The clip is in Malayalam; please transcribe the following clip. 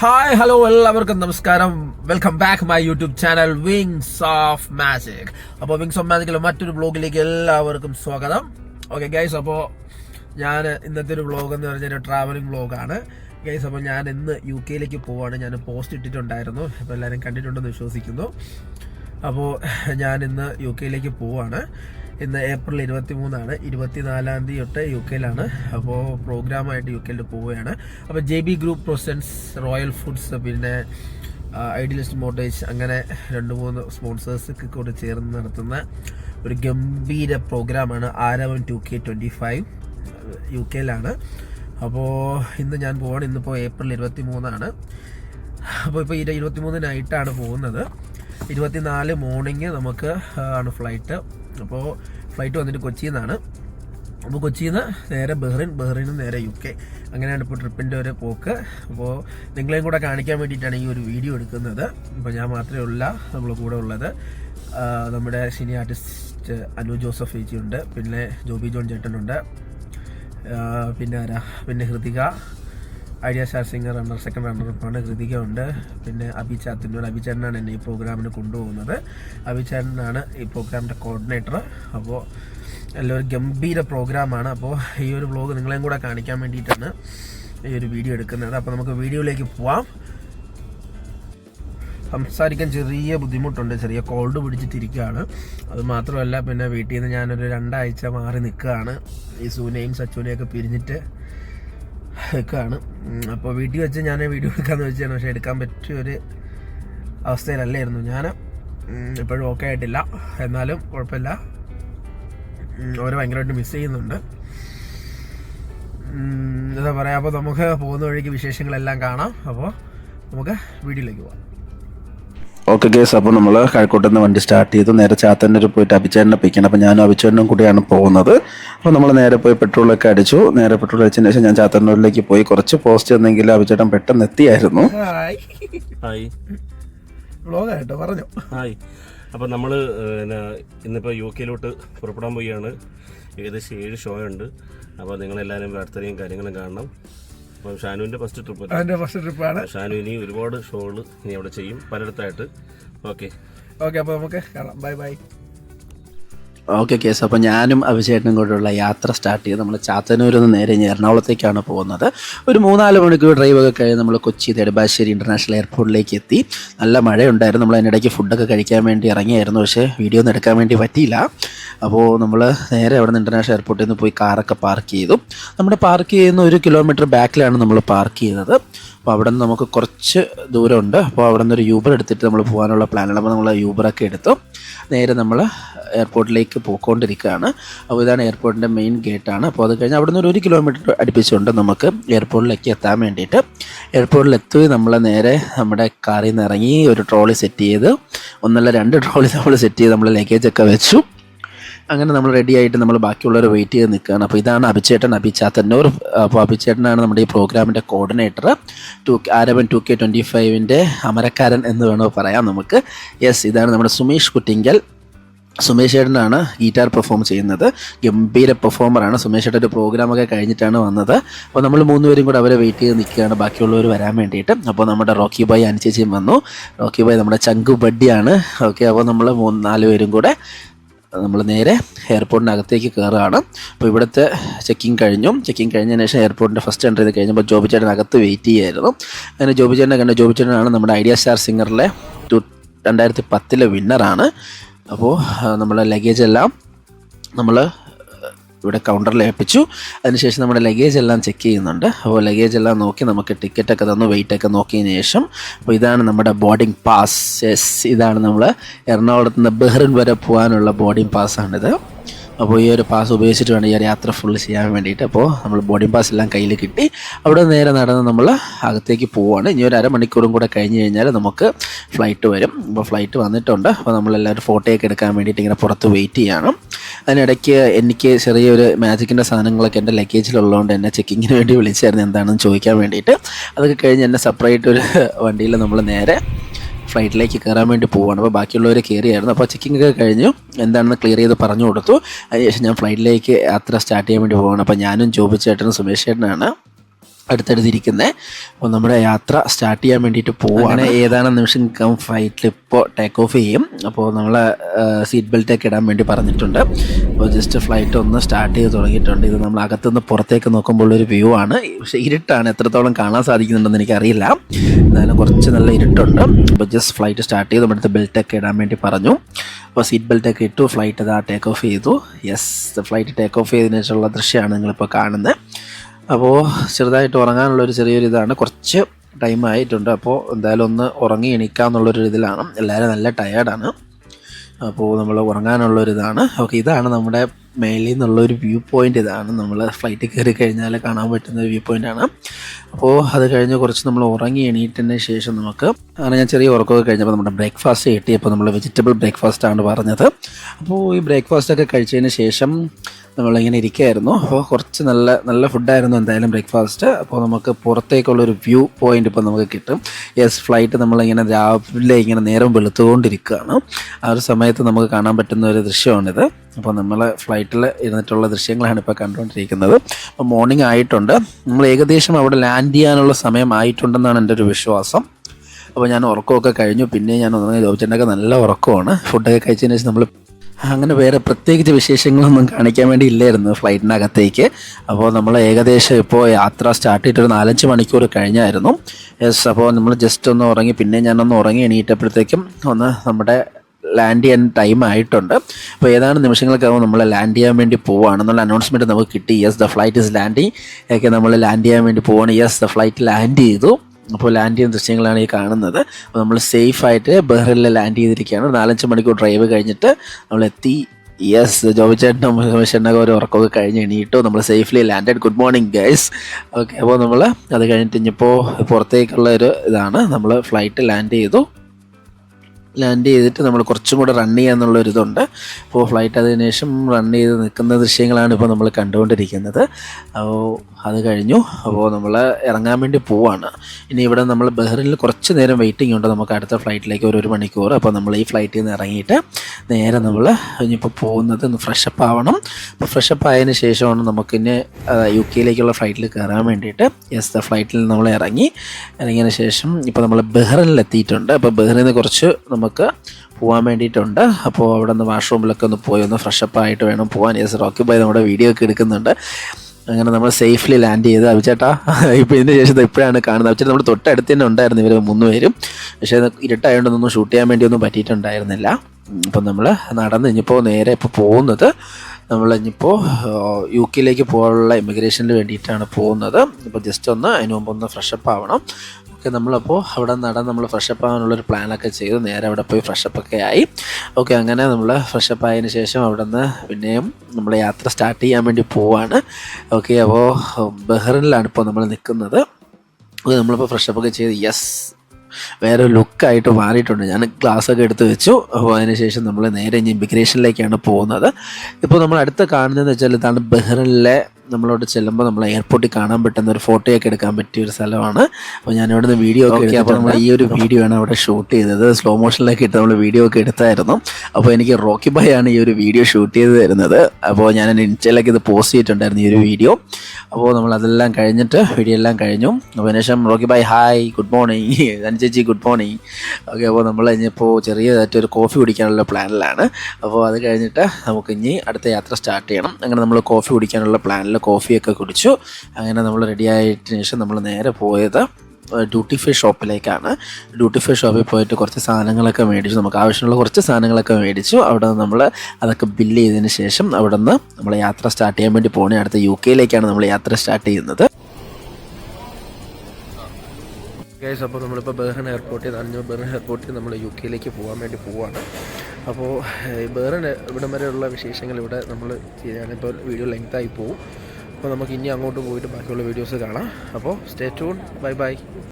ഹായ് ഹലോ എല്ലാവർക്കും നമസ്കാരം. Welcome back my YouTube channel wings of magic അപ്പോൾ വിങ്സ് ഓഫ് മാജിക്കിലെ മറ്റൊരു ബ്ലോഗിലേക്ക് എല്ലാവർക്കും സ്വാഗതം. ഓക്കെ ഗൈസ് അപ്പോൾ ഞാൻ ഇന്നത്തെ ഒരു ബ്ലോഗ് എന്ന് പറഞ്ഞാൽ ട്രാവലിംഗ് ബ്ലോഗാണ് ഗൈസ് അപ്പോൾ ഞാൻ ഇന്ന് യു കെയിലേക്ക് പോവാണ്. ഞാൻ പോസ്റ്റ് ഇട്ടിട്ടുണ്ടായിരുന്നു. അപ്പോൾ എല്ലാവരും കണ്ടിട്ടുണ്ടെന്ന് വിശ്വസിക്കുന്നു. അപ്പോൾ ഞാൻ ഇന്ന് യു കെയിലേക്ക് പോവാണ്. ഇന്ന് ഏപ്രിൽ ഇരുപത്തി മൂന്നാണ് ഇരുപത്തിനാലാം തീയതി തൊട്ട് യു കെയിലാണ് അപ്പോൾ പ്രോഗ്രാമായിട്ട് യു കെയിൽ പോവുകയാണ്. അപ്പോൾ J B group presidents royal foods പിന്നെ ഐഡിയലിസ്റ്റ് മോട്ടേജ് അങ്ങനെ രണ്ട് മൂന്ന് സ്പോൺസേഴ്സൊക്കെ കൂടെ ചേർന്ന് നടത്തുന്ന ഒരു ഗംഭീര പ്രോഗ്രാമാണ് Aravan two K twenty five U കെയിലാണ് അപ്പോൾ ഇന്ന് ഞാൻ പോവാണ്. ഇന്നിപ്പോൾ ഏപ്രിൽ ഇരുപത്തി മൂന്നാണ് അപ്പോൾ ഇപ്പോൾ ഇരുപത്തി മൂന്ന് നൈറ്റാണ് പോകുന്നത്. ഇരുപത്തിനാല് മോർണിംഗ് നമുക്ക് ആണ് ഫ്ലൈറ്റ് അപ്പോൾ ഫ്ലൈറ്റ് വന്നിട്ട് കൊച്ചിയിൽ നിന്നാണ് അപ്പോൾ കൊച്ചിയിൽ നിന്ന് നേരെ ബഹ്റിൻ ബഹ്റിൻ നേരെ യു കെ അങ്ങനെയാണ് ഇപ്പോൾ ട്രിപ്പിന്റെ ഒരു പോക്ക്. അപ്പോൾ നിങ്ങളെയും കൂടെ കാണിക്കാൻ വേണ്ടിയിട്ടാണ് ഈ ഒരു വീഡിയോ എടുക്കുന്നത്. അപ്പോൾ ഞാൻ മാത്രമേ ഉള്ള നമ്മൾ കൂടെ ഉള്ളത്. നമ്മുടെ സിനി ആർട്ടിസ്റ്റ് അനു ജോസഫ് ചേച്ചിയുണ്ട്. പിന്നെ ജോബി ജോൺ ചേട്ടനുണ്ട്. പിന്നെ ആരാ? പിന്നെ Hrithika. Idea Star Singer runner second റണ്ണറപ്പാണ് Krithika ഉണ്ട്. പിന്നെ അഭിചാത്തിന്റെ അഭിചാരനാണ് എന്നെ ഈ പ്രോഗ്രാമിന് കൊണ്ടുപോകുന്നത്. അഭിചാരനാണ് ഈ പ്രോഗ്രാമിന്റെ കോർഡിനേറ്റർ അപ്പോൾ എല്ലാവരും ഗംഭീര പ്രോഗ്രാമാണ്. അപ്പോൾ ഈ ഒരു വ്ളോഗ് നിങ്ങളെയും കൂടെ കാണിക്കാൻ വേണ്ടിയിട്ടാണ് ഈ ഒരു വീഡിയോ എടുക്കുന്നത്. അപ്പോൾ നമുക്ക് വീഡിയോയിലേക്ക് പോവാം. സംസാരിക്കാൻ ചെറിയ ബുദ്ധിമുട്ടുണ്ട്. ചെറിയ കോൾഡ് പിടിച്ചിട്ടിരിക്കുകയാണ്. അത് മാത്രമല്ല പിന്നെ വീട്ടിൽ നിന്ന് ഞാനൊരു രണ്ടാഴ്ച മാറി നിൽക്കുകയാണ്. ഈ സൂനയും സച്ചുനെയൊക്കെ പിരിഞ്ഞിട്ട് നിൽക്കുകയാണ്. അപ്പോൾ വീട്ടിൽ വെച്ച് ഞാൻ വീഡിയോ എടുക്കാമെന്ന് വെച്ചാണ് പക്ഷേ എടുക്കാൻ പറ്റിയൊരു അവസ്ഥയിലല്ലായിരുന്നു. ഞാൻ ഇപ്പോഴും ഓക്കെ ആയിട്ടില്ല. എന്നാലും കുഴപ്പമില്ല. അവരെ ഭയങ്കരമായിട്ട് മിസ് ചെയ്യുന്നുണ്ട്. എന്താ പറയുക? അപ്പോൾ നമുക്ക് പോകുന്ന വഴിക്ക് വിശേഷങ്ങളെല്ലാം കാണാം. അപ്പോൾ നമുക്ക് വീഡിയോയിലേക്ക് പോകാം ഓക്കെ കേസ് അപ്പോൾ നമ്മൾ കഴക്കൂട്ടിൽ നിന്ന് വണ്ടി സ്റ്റാർട്ട് ചെയ്തു. നേരെ ചാത്തന്നൂർ പോയിട്ട് അഭിചേട്ടനെ പിക്കണം. അപ്പോൾ ഞാനും അഭിചേട്ടനും കൂടിയാണ് പോകുന്നത്. അപ്പോൾ നമ്മൾ നേരെ പോയി പെട്രോളൊക്കെ അടിച്ചു. നേരെ പെട്രോൾ അടിച്ചതിന് ശേഷം ഞാൻ ചാത്തന്നൂരിലേക്ക് പോയി. കുറച്ച് പോസ്റ്റ് ചെന്നെങ്കിൽ അഭിചേട്ടൻ പെട്ടെന്ന് എത്തിയായിരുന്നു. ഹായ്. ഹായ്. വ്ളോഗായിട്ടോ പറഞ്ഞു. ഹായ്. അപ്പോൾ നമ്മൾ ഇന്നിപ്പോൾ യു കെയിലോട്ട് പുറപ്പെടാൻ പോവുകയാണ്. ഏകദേശം ഏഴ് ഷോ ഉണ്ട്. അപ്പോൾ നിങ്ങളെല്ലാവരും വാർത്തയും കാര്യങ്ങളും കാണണം. ഷാനുവിന്റെ ഫസ്റ്റ് ട്രിപ്പ് അതിന്റെ ഫസ്റ്റ് ട്രിപ്പാണ് ഷാനു ഇനി ഒരുപാട് ഷോകൾ ഇനി അവിടെ ചെയ്യും പലയിടത്തായിട്ട്. ഓക്കെ ഓക്കെ അപ്പോൾ നമുക്ക് കാണാം. ബൈ ബൈ ഓക്കെ കേസ് അപ്പോൾ ഞാനും അഭിഷേകനും കൂടെയുള്ള യാത്ര സ്റ്റാർട്ട് ചെയ്ത് നമ്മൾ ചാത്തന്നൂരിൽ നിന്ന് നേരെ എറണാകുളത്തേക്കാണ് പോകുന്നത്. ഒരു മൂന്നാൽ മണിക്കൂർ ഡ്രൈവ് ഒക്കെ കഴിഞ്ഞ് നമ്മൾ കൊച്ചി നെടുമ്പാശ്ശേരി ഇന്റർനാഷണൽ എയർപോർട്ടിലേക്ക് എത്തി. നല്ല മഴയുണ്ടായിരുന്നു. നമ്മൾ അതിനിടയ്ക്ക് ഫുഡൊക്കെ കഴിക്കാൻ വേണ്ടി ഇറങ്ങിയായിരുന്നു. പക്ഷേ വീഡിയോ ഒന്നും എടുക്കാൻ വേണ്ടി പറ്റിയില്ല. അപ്പോൾ നമ്മൾ നേരെ അവിടെ നിന്ന് ഇന്റർനാഷണൽ എയർപോർട്ടിൽ നിന്ന് പോയി കാറൊക്കെ പാർക്ക് ചെയ്തു. നമ്മുടെ പാർക്ക് ചെയ്യുന്ന ഒരു കിലോമീറ്റർ ബാക്കിലാണ് നമ്മൾ പാർക്ക് ചെയ്തത്. അപ്പോൾ അവിടെ നിന്ന് നമുക്ക് കുറച്ച് ദൂരമുണ്ട്. അപ്പോൾ അവിടെ നിന്ന് ഒരു യൂബർ എടുത്തിട്ട് നമ്മൾ പോകാനുള്ള പ്ലാനാണ് അപ്പോൾ നമ്മൾ യൂബറൊക്കെ എടുത്തു. നേരെ നമ്മൾ എയർപോർട്ടിലേക്ക് പോയിക്കൊണ്ടിരിക്കുകയാണ്. അപ്പോൾ ഇതാണ് എയർപോർട്ടിന്റെ മെയിൻ ഗേറ്റാണ്. അപ്പോൾ അത് കഴിഞ്ഞ് അവിടെ നിന്ന് ഒരു കിലോമീറ്റർ അടുപ്പിച്ചുകൊണ്ട് നമുക്ക് എയർപോർട്ടിലേക്ക് എത്താൻ വേണ്ടിയിട്ട് എയർപോർട്ടിൽ എത്തി നമ്മൾ നേരെ നമ്മുടെ കാറിൽ നിന്ന് ഇറങ്ങി ഒരു ട്രോളി സെറ്റ് ചെയ്ത് ഒന്നല്ല രണ്ട് ട്രോളി നമ്മൾ സെറ്റ് ചെയ്ത് നമ്മൾ ലഗേജൊക്കെ വെച്ചു. അങ്ങനെ നമ്മൾ റെഡി ആയിട്ട് നമ്മൾ ബാക്കിയുള്ളവർ വെയിറ്റ് ചെയ്ത് നിൽക്കുകയാണ്. അപ്പോൾ ഇതാണ് അഭിചേട്ടൻ അഭിചാത്തന്നൂർ. അപ്പോൾ അഭിചേട്ടനാണ് നമ്മുടെ ഈ പ്രോഗ്രാമിന്റെ coordinator two Aravan two K twenty ഫൈവിന്റെ അമരക്കാരൻ എന്ന് വേണോ പറയാം നമുക്ക്. യെസ് ഇതാണ് നമ്മുടെ സുമേഷ് കുറ്റിങ്കൽ. സുമേഷ് ചേട്ടനാണ് ഗീറ്റാർ പെർഫോം ചെയ്യുന്നത്. ഗംഭീര പെർഫോമറാണ് സുമേഷ് ചേട്ടൻ ഒരു പ്രോഗ്രാമൊക്കെ കഴിഞ്ഞിട്ടാണ് വന്നത്. അപ്പോൾ നമ്മൾ മൂന്നുപേരും കൂടെ അവരെ വെയിറ്റ് ചെയ്ത് നിൽക്കുകയാണ്. ബാക്കിയുള്ളവർ വരാൻ വേണ്ടിയിട്ട്. അപ്പോൾ നമ്മുടെ റോക്കി ബോയ് അനുചേച്ചിയും വന്നു. റോക്കി ബോയ് നമ്മുടെ ചങ്കു ബഡ്ഡിയാണ്. ഓക്കെ അപ്പോൾ നമ്മൾ മൂന്ന് നാല് പേരും കൂടെ നമ്മൾ നേരെ എയർപോർട്ടിനകത്തേക്ക് കയറുകയാണ് അപ്പോൾ ഇവിടുത്തെ ചെക്കിംഗ് കഴിഞ്ഞു. ചെക്കിംഗ് കഴിഞ്ഞതിന് ശേഷം എയർപോർട്ടിന്റെ ഫസ്റ്റ് എന്റർ ചെയ്ത് കഴിഞ്ഞപ്പോൾ ജോബി ചേട്ടൻ അകത്ത് വെയിറ്റ് ചെയ്യായിരുന്നു. അങ്ങനെ ജോബി ചേട്ടനെ കണ്ട ജോബി ചേട്ടനാണ് നമ്മുടെ ഐഡിയ സ്റ്റാർ സിംഗറിലെ ടു രണ്ടായിരത്തി പത്തിലെ വിന്നറാണ് അപ്പോൾ നമ്മളെ ലഗേജ് എല്ലാം നമ്മൾ ഇവിടെ കൗണ്ടറിൽ ഏൽപ്പിച്ചു. അതിനുശേഷം നമ്മുടെ ലഗേജ് എല്ലാം ചെക്ക് ചെയ്യുന്നുണ്ട്. അപ്പോൾ ലഗേജ് എല്ലാം നോക്കി നമുക്ക് ടിക്കറ്റൊക്കെ തന്നു വെയിറ്റ് ഒക്കെ നോക്കിയതിന് ശേഷം. അപ്പോൾ ഇതാണ് നമ്മുടെ ബോർഡിംഗ് പാസ് ഇതാണ് നമ്മൾ എറണാകുളത്ത് നിന്ന് ബഹ്റിൻ വരെ പോകാനുള്ള ബോർഡിംഗ് പാസ്സാണിത് അപ്പോൾ ഈ ഒരു പാസ് ഉപയോഗിച്ചിട്ട് വേണം ഈ ഒരു യാത്ര ഫുൾ ചെയ്യാൻ വേണ്ടിയിട്ട് അപ്പോൾ നമ്മൾ ബോർഡിംഗ് പാസ് എല്ലാം കയ്യിൽ കിട്ടി. അവിടെ നേരെ നടന്ന് നമ്മൾ അകത്തേക്ക് പോവുകയാണ് ഇനി ഒരു അരമണിക്കൂറും കൂടെ കഴിഞ്ഞ് കഴിഞ്ഞാൽ നമുക്ക് ഫ്ലൈറ്റ് വരും. അപ്പോൾ ഫ്ലൈറ്റ് വന്നിട്ടുണ്ട്. അപ്പോൾ നമ്മളെല്ലാവരും ഫോട്ടോയൊക്കെ എടുക്കാൻ വേണ്ടിയിട്ട് ഇങ്ങനെ പുറത്ത് വെയിറ്റ് ചെയ്യണം. അതിനിടയ്ക്ക് എനിക്ക് ചെറിയൊരു മാജിക്കിന്റെ സാധനങ്ങളൊക്കെ എന്റെ ലഗേജിലുള്ളതുകൊണ്ട് എന്നെ ചെക്കിങ്ങിന് വേണ്ടി വിളിച്ചായിരുന്നു എന്താണെന്ന് ചോദിക്കാൻ വേണ്ടിയിട്ട്. അതൊക്കെ കഴിഞ്ഞ് എന്നെ സെപ്പറേറ്റ് ഒരു വണ്ടിയിൽ നമ്മൾ നേരെ ഫ്ലൈറ്റിലേക്ക് കയറാൻ വേണ്ടി പോവുകയാണ് അപ്പോൾ ബാക്കിയുള്ളവർ കയറിയായിരുന്നു. അപ്പോൾ ചെക്കിംഗ് ഒക്കെ കഴിഞ്ഞു. എന്താണെന്ന് ക്ലിയർ ചെയ്ത് പറഞ്ഞു കൊടുത്തു. അതിനുശേഷം ഞാൻ ഫ്ലൈറ്റിലേക്ക് യാത്ര സ്റ്റാർട്ട് ചെയ്യാൻ വേണ്ടി പോവുകയാണ് അപ്പോൾ ഞാനും ജോബി ചേട്ടനും സുമേഷ് ചേട്ടനാണ്. അടുത്തടുത്തിരിക്കുന്നത് അപ്പോൾ നമ്മുടെ യാത്ര സ്റ്റാർട്ട് ചെയ്യാൻ വേണ്ടിയിട്ട് പോവുകയാണ് ഏതാനും നിമിഷം കം ഫ്ലൈറ്റിൽ ഇപ്പോൾ ടേക്ക് ഓഫ് ചെയ്യും. അപ്പോൾ നമ്മൾ സീറ്റ് ബെൽറ്റ് ഒക്കെ ഇടാൻ വേണ്ടി പറഞ്ഞിട്ടുണ്ട്. അപ്പോൾ ജസ്റ്റ് ഫ്ലൈറ്റ് ഒന്ന് സ്റ്റാർട്ട് ചെയ്ത് തുടങ്ങിയിട്ടുണ്ട്. ഇത് നമ്മൾ അകത്തുനിന്ന് പുറത്തേക്ക് നോക്കുമ്പോൾ ഒരു വ്യൂ ആണ്. പക്ഷേ ഇരുട്ടാണ്. എത്രത്തോളം കാണാൻ സാധിക്കുന്നുണ്ടെന്ന് എനിക്കറിയില്ല. എന്നാലും കുറച്ച് നല്ല ഇരുട്ടുണ്ട്. അപ്പോൾ ജസ്റ്റ് ഫ്ലൈറ്റ് സ്റ്റാർട്ട് ചെയ്ത് നമ്മുടെ ബെൽറ്റ് ഒക്കെ ഇടാൻ വേണ്ടി പറഞ്ഞു. അപ്പോൾ സീറ്റ് ബെൽറ്റ് ഒക്കെ ഇട്ടു. ഫ്ലൈറ്റ് ഇതാ ടേക്ക് ഓഫ് ചെയ്തു. യെസ് ഫ്ലൈറ്റ് ടേക്ക് ഓഫ് ചെയ്തതിനു ശേഷമുള്ള ദൃശ്യമാണ് നിങ്ങളിപ്പോൾ കാണുന്നത് അപ്പോൾ ചെറുതായിട്ട് ഉറങ്ങാനുള്ള ഒരു ചെറിയൊരു ഇതാണ്. കുറച്ച് ടൈം ആയിട്ടുണ്ട്. അപ്പോൾ എന്തായാലും ഒന്ന് ഉറങ്ങി എണീക്കാന്നുള്ളൊരു ഇതിലാണ്. എല്ലാവരും നല്ല ടയേർഡാണ് അപ്പോൾ നമ്മൾ ഉറങ്ങാനുള്ളൊരിതാണ്. ഓക്കെ ഇതാണ് നമ്മുടെ മേലിൽ നിന്നുള്ള ഒരു വ്യൂ പോയിന്റ് ഇതാണ്. നമ്മൾ ഫ്ലൈറ്റിൽ കയറി കഴിഞ്ഞാൽ കാണാൻ പറ്റുന്ന ഒരു വ്യൂ ആണ്. അപ്പോൾ അത് കഴിഞ്ഞ് കുറച്ച് നമ്മൾ ഉറങ്ങി എണീറ്റതിന് ശേഷം നമുക്ക് അങ്ങനെ ഞാൻ ചെറിയ ഉറക്കമൊക്കെ കഴിഞ്ഞപ്പോൾ നമ്മുടെ ബ്രേക്ക്ഫാസ്റ്റ് കിട്ടിയപ്പോൾ നമ്മൾ വെജിറ്റബിൾ ബ്രേക്ക്ഫാസ്റ്റ് ആണ് പറഞ്ഞത്. അപ്പോൾ ഈ ബ്രേക്ക്ഫാസ്റ്റ് ഒക്കെ കഴിച്ചതിന് ശേഷം നമ്മളിങ്ങനെ ഇരിക്കുകയായിരുന്നു അപ്പോൾ കുറച്ച് നല്ല നല്ല ഫുഡായിരുന്നു എന്തായാലും ബ്രേക്ക്ഫാസ്റ്റ് അപ്പോൾ നമുക്ക് പുറത്തേക്കുള്ളൊരു വ്യൂ പോയിന്റ് ഇപ്പോൾ നമുക്ക് കിട്ടും. യെസ് ഫ്ലൈറ്റ് നമ്മളിങ്ങനെ രാവിലെ ഇങ്ങനെ നേരം വെളുത്തുകൊണ്ടിരിക്കുകയാണ്. ആ ഒരു സമയത്ത് നമുക്ക് കാണാൻ പറ്റുന്ന ഒരു ദൃശ്യമാണിത്. അപ്പോൾ നമ്മൾ ഫ്ലൈറ്റിൽ ഇരുന്നിട്ടുള്ള ദൃശ്യങ്ങളാണ് ഇപ്പോൾ കണ്ടുകൊണ്ടിരിക്കുന്നത്. അപ്പോൾ മോർണിംഗ് ആയിട്ടുണ്ട്. നമ്മൾ ഏകദേശം അവിടെ ലാൻഡ് ചെയ്യാനുള്ള സമയം ആയിട്ടുണ്ടെന്നാണ് എന്റെ ഒരു വിശ്വാസം. അപ്പോൾ ഞാൻ ഉറക്കമൊക്കെ കഴിഞ്ഞു. പിന്നെ ഞാൻ ഒന്ന് ജോബിച്ചേട്ടനൊക്കെ നല്ല ഉറക്കമാണ്. ഫുഡൊക്കെ കഴിച്ചതിന് ശേഷം നമ്മൾ അങ്ങനെ വേറെ പ്രത്യേകിച്ച് വിശേഷങ്ങളൊന്നും കാണിക്കാൻ വേണ്ടി ഇല്ലായിരുന്നു ഫ്ലൈറ്റിനകത്തേക്ക് അപ്പോൾ നമ്മൾ ഏകദേശം ഇപ്പോൾ യാത്ര സ്റ്റാർട്ട് ചെയ്തിട്ടൊരു നാലഞ്ച് മണിക്കൂർ കഴിഞ്ഞായിരുന്നു. യെസ് അപ്പോൾ നമ്മൾ ജസ്റ്റ് ഒന്ന് ഉറങ്ങി. പിന്നെ ഞാനൊന്ന് ഉറങ്ങി എണീറ്റപ്പോഴത്തേക്കും ഒന്ന് നമ്മുടെ ലാൻഡ് ചെയ്യാൻ ടൈം ആയിട്ടുണ്ട്. അപ്പോൾ ഏതാനും നിമിഷങ്ങൾക്കാവും നമ്മൾ ലാൻഡ് ചെയ്യാൻ വേണ്ടി പോവുകയാണ് എന്നുള്ള അനൗൺസ്മെന്റ് നമുക്ക് കിട്ടി. Yes the flight is landing ഒക്കെ നമ്മൾ ലാൻഡ് ചെയ്യാൻ വേണ്ടി പോവാണ്. യെസ് ദ ഫ്ലൈറ്റ് ലാൻഡ് ചെയ്തു. അപ്പോൾ ലാൻഡ് ചെയ്യുന്ന ദൃശ്യങ്ങളാണ് ഈ കാണുന്നത്. അപ്പോൾ നമ്മൾ സേഫായിട്ട് ബഹ്റിനിൽ ലാൻഡ് ചെയ്തിരിക്കുകയാണ്. നാലഞ്ച് മണിക്കൂർ ഡ്രൈവ് കഴിഞ്ഞിട്ട് നമ്മൾ എത്തി. യെസ് ജോബിച്ചേട്ടനും ചേട്ടനൊക്കെ ഒരു ഉറക്കമൊക്കെ കഴിഞ്ഞ് എണീട്ടു നമ്മൾ safely landed good morning guys okay അപ്പോൾ നമ്മൾ അത് കഴിഞ്ഞിട്ട് ഇനിയിപ്പോൾ പുറത്തേക്കുള്ള ഒരു ഇതാണ്. നമ്മൾ ഫ്ലൈറ്റ് ലാൻഡ് ചെയ്തു. ലാൻഡ് ചെയ്തിട്ട് നമ്മൾ കുറച്ചും കൂടെ റൺ ചെയ്യാന്നുള്ള ഒരു ഇതുണ്ട്. അപ്പോൾ ഫ്ലൈറ്റ് അതിന് ശേഷം റൺ ചെയ്ത് നിൽക്കുന്ന ദൃശ്യങ്ങളാണ് ഇപ്പോൾ നമ്മൾ കണ്ടുകൊണ്ടിരിക്കുന്നത്. അപ്പോൾ അത് കഴിഞ്ഞു. അപ്പോൾ നമ്മൾ ഇറങ്ങാൻ വേണ്ടി പോവാണ്. ഇനി ഇവിടെ നമ്മൾ ബഹ്റിനിൽ കുറച്ച് നേരം വെയിറ്റിംഗ് ഉണ്ട്. നമുക്ക് അടുത്ത ഫ്ലൈറ്റിലേക്ക് ഒരു ഒരു മണിക്കൂർ. അപ്പോൾ നമ്മൾ ഈ ഫ്ലൈറ്റിൽ നിന്ന് ഇറങ്ങിയിട്ട് നേരെ നമ്മൾ ഇനിയിപ്പോൾ പോകുന്നത് ഒന്ന് ഫ്രഷപ്പ് ആവണം. അപ്പോൾ ഫ്രഷപ്പ് ആയതിനു ശേഷമാണ് നമുക്കിനി യു കെയിലേക്കുള്ള ഫ്ലൈറ്റിൽ കയറാൻ വേണ്ടിയിട്ട് യെസ് ദ ഫ്ലൈറ്റിൽ നമ്മൾ ഇറങ്ങി. ഇറങ്ങിയതിന് ശേഷം ഇപ്പോൾ നമ്മൾ ബഹ്റിനിൽ എത്തിയിട്ടുണ്ട്. അപ്പോൾ ബഹ്റിനിൽ നിന്ന് കുറച്ച് നമുക്ക് പോകാൻ വേണ്ടിയിട്ടുണ്ട്. അപ്പോൾ അവിടെ നിന്ന് വാഷ്റൂമിലൊക്കെ ഒന്ന് പോയി ഒന്ന് ഫ്രഷപ്പ് ആയിട്ട് വേണം പോകാൻ യെസ് റോക്കി ബൈ നമ്മുടെ വീഡിയോ ഒക്കെ എടുക്കുന്നുണ്ട്. അങ്ങനെ നമ്മൾ സേഫ്ലി ലാൻഡ് ചെയ്ത് അവിച്ചേട്ടാ ഇപ്പോൾ ഇതിന് ശേഷം ഇപ്പോഴാണ് കാണുന്നത്. അവിച്ചേട്ടാ നമ്മൾ തൊട്ടടുത്ത് തന്നെ ഉണ്ടായിരുന്നു ഇവർ മൂന്ന് പേരും. പക്ഷേ ഇരുട്ടായതുകൊണ്ടൊന്നും ഷൂട്ട് ചെയ്യാൻ വേണ്ടിയൊന്നും പറ്റിയിട്ടുണ്ടായിരുന്നില്ല. അപ്പം നമ്മൾ നടന്ന് ഇനിയിപ്പോൾ നേരെ ഇപ്പോൾ പോകുന്നത് നമ്മൾ ഇനിയിപ്പോൾ യു കെയിലേക്ക് പോകാനുള്ള ഇമിഗ്രേഷനിൽ വേണ്ടിയിട്ടാണ് പോകുന്നത്. ഇപ്പോൾ ജസ്റ്റ് ഒന്ന് അതിന് മുമ്പ് ഒന്ന് ഫ്രഷപ്പ് ആവണം ഓക്കെ നമ്മളപ്പോൾ അവിടെ നടന്ന് നമ്മൾ ഫ്രഷപ്പ് ആകാനുള്ളൊരു പ്ലാനൊക്കെ ചെയ്തു. നേരെ അവിടെ പോയി ഫ്രഷപ്പ് ഒക്കെ ആയി. ഓക്കെ അങ്ങനെ നമ്മൾ ഫ്രഷപ്പ് ആയതിന് ശേഷം അവിടെ നിന്ന് പിന്നെയും നമ്മൾ യാത്ര സ്റ്റാർട്ട് ചെയ്യാൻ വേണ്ടി പോവാണ്. ഓക്കെ അപ്പോൾ ബഹ്റിനിലാണ് ഇപ്പോൾ നമ്മൾ നിൽക്കുന്നത് അത് നമ്മളിപ്പോൾ ഫ്രഷപ്പ് ഒക്കെ ചെയ്ത് യെസ് വേറെ ലുക്കായിട്ട് മാറിയിട്ടുണ്ട്. ഞാൻ ഗ്ലാസ് ഒക്കെ എടുത്ത് വെച്ചു. അപ്പോൾ അതിനുശേഷം നമ്മൾ നേരെ ഇനി ഇമിഗ്രേഷനിലേക്കാണ് പോകുന്നത്. ഇപ്പോൾ നമ്മൾ അടുത്ത് കാണുന്നതെന്ന് വെച്ചാൽ ഇതാണ് ബഹ്റിനിലെ നമ്മളോട് ചെല്ലുമ്പോൾ നമ്മൾ എയർപോർട്ടിൽ കാണാൻ പറ്റുന്ന ഒരു ഫോട്ടോയൊക്കെ എടുക്കാൻ പറ്റിയ ഒരു സ്ഥലമാണ്. അപ്പോൾ ഞാൻ നിന്ന് വീഡിയോ ഒക്കെ അപ്പോൾ നമ്മൾ ഈ ഒരു വീഡിയോ ആണ് അവിടെ ഷൂട്ട് ചെയ്തത്. സ്ലോ മോഷനിലൊക്കെ ഇട്ട് നമ്മൾ വീഡിയോ ഒക്കെ എടുത്തായിരുന്നു. അപ്പോൾ എനിക്ക് റോക്കി ബൈ ആണ് ഈ ഒരു വീഡിയോ ഷൂട്ട് ചെയ്ത് തരുന്നത്. അപ്പോൾ ഞാൻ എന്റെ ഇൻസ്റ്റയിലൊക്കെ ഇത് പോസ്റ്റ് ചെയ്തിട്ടുണ്ടായിരുന്നു ഈ ഒരു വീഡിയോ അപ്പോൾ നമ്മൾ അതെല്ലാം കഴിഞ്ഞിട്ട് വീഡിയോ എല്ലാം കഴിഞ്ഞു. അപ്പോൾ അതിനുശേഷം Rocky by hi good morning അനുചേച്ചി ഗുഡ് മോർണിംഗ് ഓക്കെ അപ്പോൾ നമ്മൾ ഇനിയിപ്പോൾ ചെറിയതായിട്ട് ഒരു കോഫി കുടിക്കാനുള്ള പ്ലാനിലാണ് അപ്പോൾ അത് കഴിഞ്ഞിട്ട് നമുക്ക് ഇനി അടുത്ത യാത്ര സ്റ്റാർട്ട് ചെയ്യണം. അങ്ങനെ നമ്മൾ കോഫി കുടിക്കാനുള്ള പ്ലാനിൽ കോഫിയൊക്കെ കുടിച്ചു. അങ്ങനെ നമ്മൾ റെഡി ആയതിനു ശേഷം നമ്മൾ നേരെ പോയത് ഡ്യൂട്ടി ഫ്രീ ഷോപ്പിലേക്കാണ് ഡ്യൂട്ടി ഫ്രീ ഷോപ്പിൽ പോയിട്ട് കുറച്ച് സാധനങ്ങളൊക്കെ മേടിച്ചു. നമുക്ക് ആവശ്യമുള്ള കുറച്ച് സാധനങ്ങളൊക്കെ മേടിച്ചു. അവിടെ നമ്മൾ അതൊക്കെ ബില്ല് ചെയ്തതിന് ശേഷം അവിടെ നിന്ന് നമ്മൾ യാത്ര സ്റ്റാർട്ട് ചെയ്യാൻ വേണ്ടി പോകണേ അടുത്ത യു കെയിലേക്കാണ് നമ്മൾ യാത്ര സ്റ്റാർട്ട് ചെയ്യുന്നത്. ഗൈസ് അപ്പോൾ നമ്മളിപ്പോൾ ബെഹ്റൻ എയർപോർട്ടിൽ നിന്ന് അറിഞ്ഞു ബെഹ്റൻ എയർപോർട്ടിൽ നമ്മൾ യു കെയിലേക്ക് പോകാൻ വേണ്ടി പോവാണ്. അപ്പോൾ ബെഹ്റൻ ഇവിടം വരെയുള്ള വിശേഷങ്ങൾ ഇവിടെ നമ്മൾ ചെയ്യാനിപ്പോൾ വീഡിയോ ലെങ്തായി പോകും അപ്പോൾ നമുക്ക് ഇനി അങ്ങോട്ട് പോയിട്ട് ബാക്കിയുള്ള വീഡിയോസ് കാണാം. അപ്പോൾ സ്റ്റേ ട്യൂൺ ബൈ ബൈ